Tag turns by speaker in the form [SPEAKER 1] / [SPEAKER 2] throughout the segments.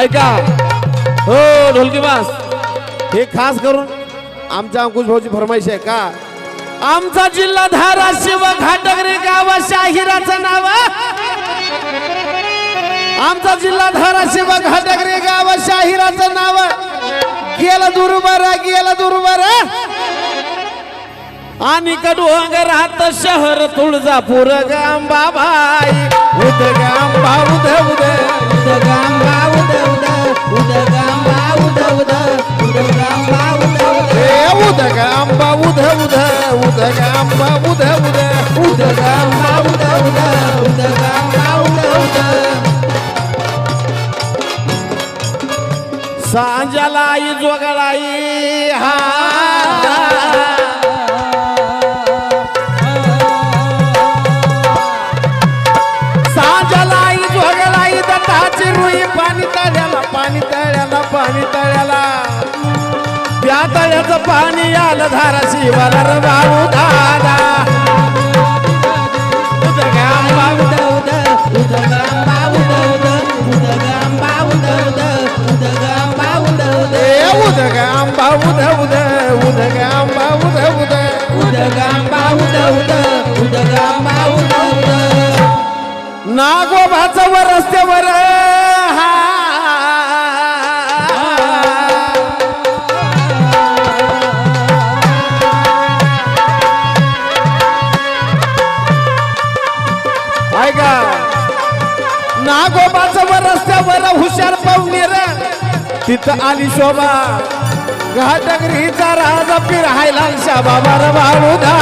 [SPEAKER 1] ऐका. हो ढोलकी बास.
[SPEAKER 2] हे खास करून आमच्या अंकुश भाऊची फरमाईश आहे का?
[SPEAKER 1] आमचा जिल्हा धाराशिव घाटगरे गाव शाहिराचं नाव. आमचा जिल्हा धाराशिव घाटगरे गाव शाहिराचं नाव. गेलं दुर्बर गेलं दुर्बर. आणि कडोंगरात शहर तुळजापूर गांबाबाई. उद गांबा उद उद उद सांजलाई जोगलाई हा. पाणी तळ्याला पाणी तळ्याला त्या तळ्याचं पाणी आलं
[SPEAKER 2] धारा शिवाला रवाऊ धारा. उदगाम
[SPEAKER 1] बाबू दौद उदगाम बाबू दौद उदगाम बाबू दौद रस्त्यावर रस्त्यावर. ऐका नागोबाच वर रस्त्यावर हुशार पाहुणेर तिथं आली शोभा. घाटगरीचा राजा पिरायला शाबाबा र बाळू धा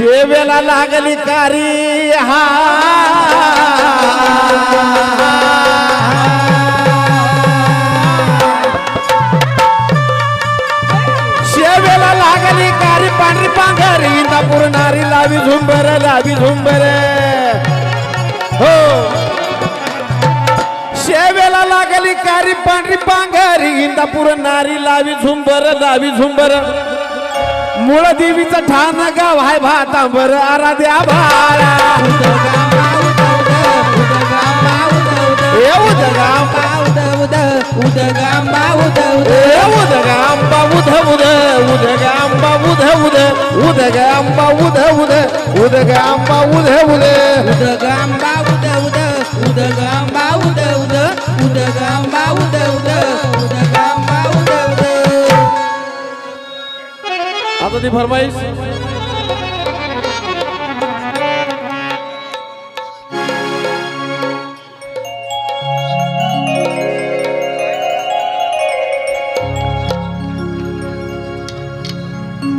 [SPEAKER 1] शेवेला लागली कारी हा. शेवेला लागली कारी पांढरी पांघरी इंदापूर नारी लावी झुंबर लावी झुंबर. हो. शेवेला लागली कारी पांढरी पांघरी इंदापूर नारी लावी झुंबर लावी झुंबर. मुळ देवीचं ठाण गाव हाय भातांबर आराध्या भारा ए उदगांबा उद उद उदगांबा उद उद उदगांबा उद उद उदगांबा उद उद. की फरमाइश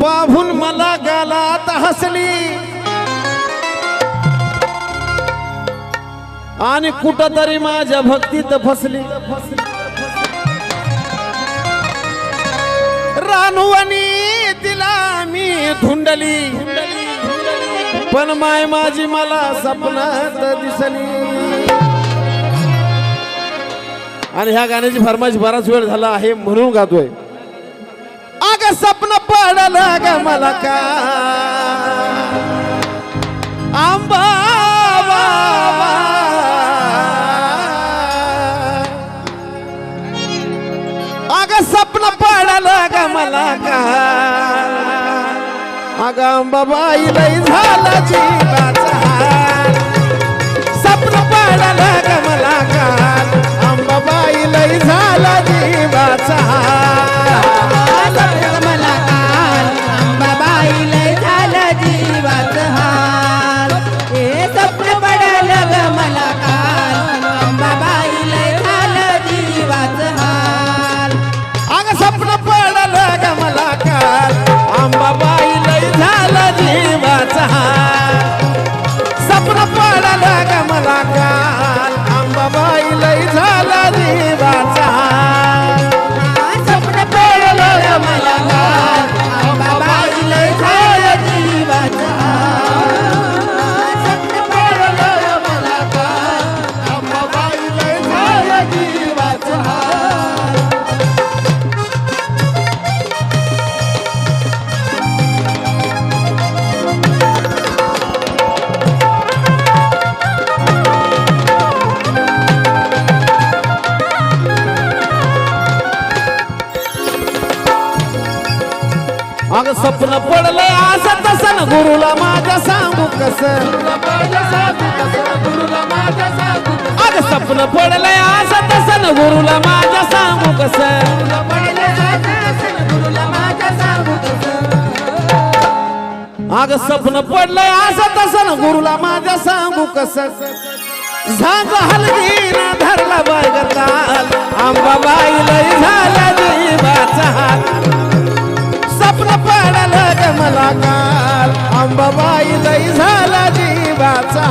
[SPEAKER 1] पाहून मला गालात हसली. आणि कुठंतरी माझ्या भक्तीत फसली फसली. रानुवनी तिला मी धुंडली. पण माय माझी मला सपनात दिसली. आणि ह्या गाण्याची फरमाईश बराच वेळ झाला आहे म्हणून गातोय. अग स्वप्न पडलं ग मला का? आंबा स्वप्न पडलं ग मला का अग लई झालं जीवाचा स्वप्न पडलं ग मला का अंबाबाई लई झाला जीवाचा Mamba. गुरुला माझ्या सांगू कस? अग सपन पडलंय असं तसन गुरुला माझ्या सांगू कस? अग सपन पडलंय असं तसन गुरुला माझ्या सांगू कस? झाग हलगी ना धरला बघताल आंबाबाई लय झाला जीवाचा हात स्वप्न पडलं मला काल अंबाबाई लई झाला जीवाचा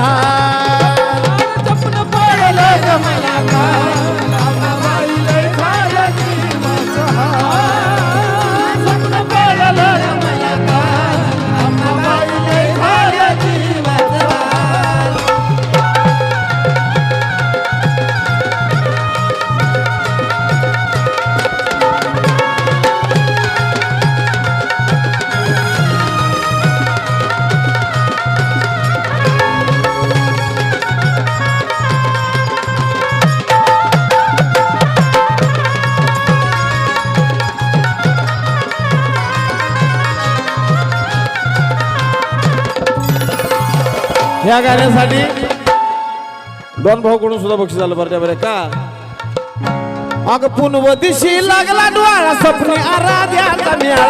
[SPEAKER 1] ह्या गाण्यासाठी दोन भाऊ कडून सुद्धा बक्षीस झालं बरं बरं का? अग पुनव दिशी लागला डोळा स्वप्नी आराध्याचा मेळा.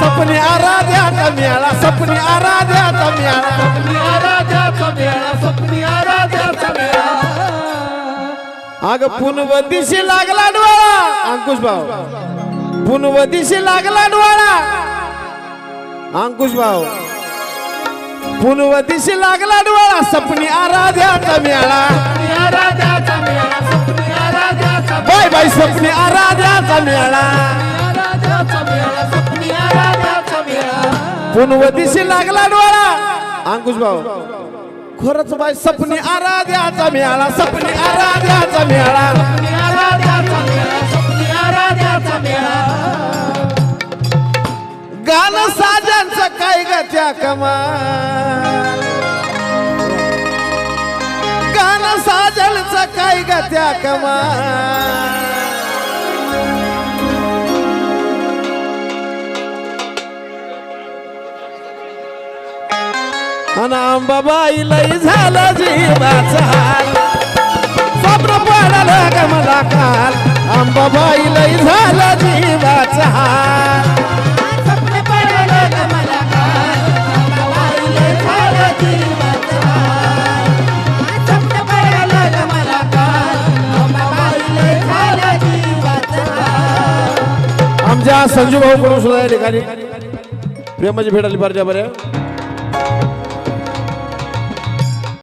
[SPEAKER 1] सपनी आराध्याचा मेळा सपनी आराध्याचा मेळा. अग पुनव दिशी लागला डोळा अंकुश भाऊ. पुनव दिशी लागला डोळा अंकुश भाऊ. पुनव दिशी लागला डोळा सपनी आराध्याचा मेळा. बाय बाय सपनी आराध्याचा मेळा. पुनव दिशी लागला डोळा. अंकुश भाऊ. खरंच बाय सपनी आराध्याचा मेळा सपनी आराध्याचा मेळा. गाणं साजांचं काय ग त्या कमाल? गाणं साजलचं काय ग त्या कमाल? अन अंबाबाई लई झालं जीवाचा हाल. स्वप्न पडलं ग मला काल. अंबाबाई लई झालं जीवाचा हाल. संजू भाऊ कडून सुद्धा या ठिकाणी. प्रेमाची भेट आली बरं. बऱ्या